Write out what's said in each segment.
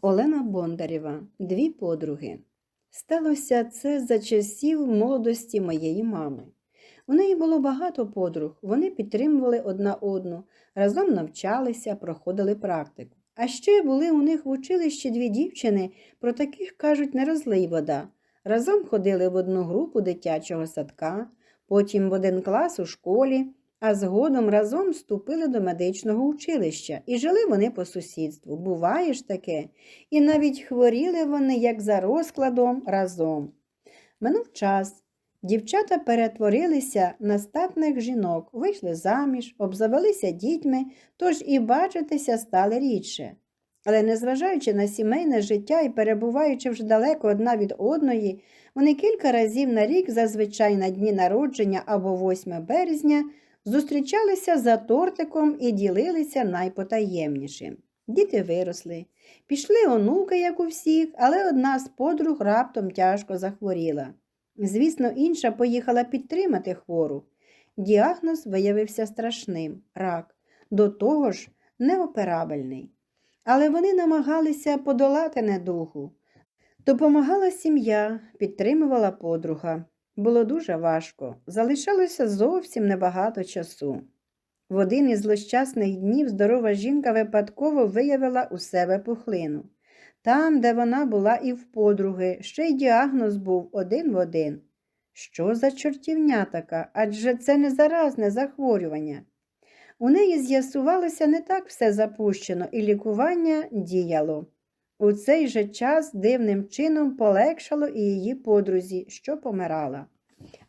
Олена Бондарєва, дві подруги. Сталося це за часів молодості моєї мами. У неї було багато подруг, вони підтримували одна одну, разом навчалися, проходили практику. А ще були у них в училищі дві дівчини, про таких кажуть не розлий вода. Разом ходили в одну групу дитячого садка, потім в один клас у школі, а згодом разом вступили до медичного училища і жили вони по сусідству. Буває ж таке, і навіть хворіли вони, як за розкладом, разом. Минув час. Дівчата перетворилися на статних жінок, вийшли заміж, обзавелися дітьми, тож і бачитися стали рідше. Але незважаючи на сімейне життя і перебуваючи вже далеко одна від одної, вони кілька разів на рік, зазвичай на дні народження або 8 березня, зустрічалися за тортиком і ділилися найпотаємнішим. Діти виросли, пішли онуки, як у всіх, але одна з подруг раптом тяжко захворіла. Звісно, інша поїхала підтримати хвору. Діагноз виявився страшним рак, до того ж неоперабельний. Але вони намагалися подолати недугу. Допомагала сім'я, підтримувала подруга. Було дуже важко, залишалося зовсім небагато часу. В один із злощасних днів здорова жінка випадково виявила у себе пухлину. Там, де вона була і в подруги, ще й діагноз був один в один. Що за чортівня така? Адже це не заразне захворювання. У неї з'ясувалося не так все запущено, і лікування діяло. У цей же час дивним чином полегшало і її подрузі, що помирала.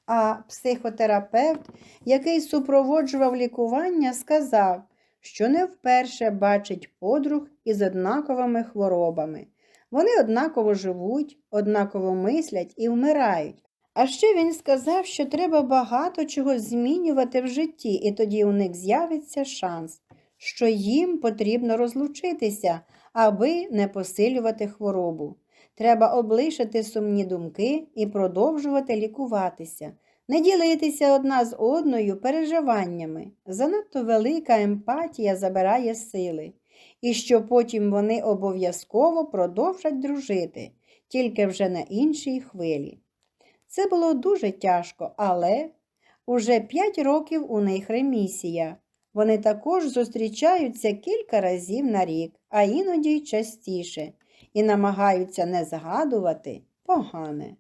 А психотерапевт, який супроводжував лікування, сказав, що не вперше бачить подруг із однаковими хворобами. Вони однаково живуть, однаково мислять і вмирають. А ще він сказав, що треба багато чого змінювати в житті, і тоді у них з'явиться шанс, що їм потрібно розлучитися, аби не посилювати хворобу. Треба облишити сумні думки і продовжувати лікуватися, не ділитися одна з одною переживаннями. Занадто велика емпатія забирає сили, і що потім вони обов'язково продовжать дружити, тільки вже на іншій хвилі. Це було дуже тяжко, але уже п'ять років у них ремісія. Вони також зустрічаються кілька разів на рік, а іноді й частіше, і намагаються не згадувати погане.